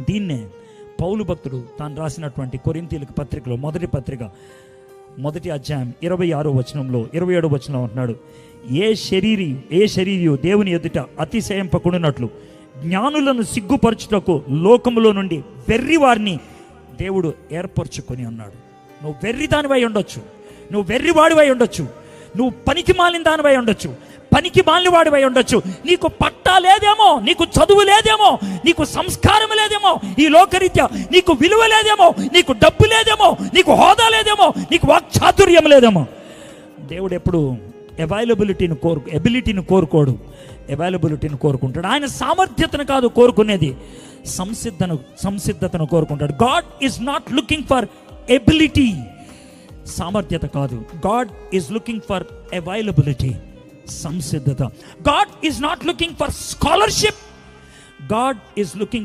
దీన్నే పౌలు భక్తుడు తాను రాసినటువంటి కొరింతీలకు పత్రికలో మొదటి పత్రిక మొదటి అధ్యాయం ఇరవై ఆరో వచనంలో ఇరవై ఏడో వచనం అంటున్నాడు ఏ శరీరి ఏ శరీరియు దేవుని ఎదుట అతిశయింపకుండానట్లు జ్ఞానులను సిగ్గుపరచుటకు లోకములో నుండి వెర్రి వారిని దేవుడు ఏర్పరచుకొని అన్నాడు నువ్వు వెర్రి దానివై ఉండొచ్చు. నువ్వు వెర్రివాడివై ఉండొచ్చు. నువ్వు పనికి మాలిన దానివై ఉండొచ్చు. పనికి మాలినవాడివై ఉండొచ్చు. నీకు పట్టా లేదేమో నీకు చదువు లేదేమో నీకు సంస్కారం లేదేమో ఈ లోకరీత్యా నీకు విలువ లేదేమో నీకు డబ్బు లేదేమో నీకు హోదా లేదేమో నీకు వాక్చాతుర్యం లేదేమో. దేవుడు ఎప్పుడు అవైలబిలిటీని కోరు ఎబిలిటీని కోరుకోడు. అవైలబిలిటీని కోరుకుంటాడు. ఆయన సామర్థ్యతను కాదు కోరుకునేది. సంసిద్ధను సంసిద్ధతను కోరుకుంటాడు. God is not looking for ability సామర్థ్యత కాదు God is looking for availability సంసిద్ధత God is not looking for scholarship God is looking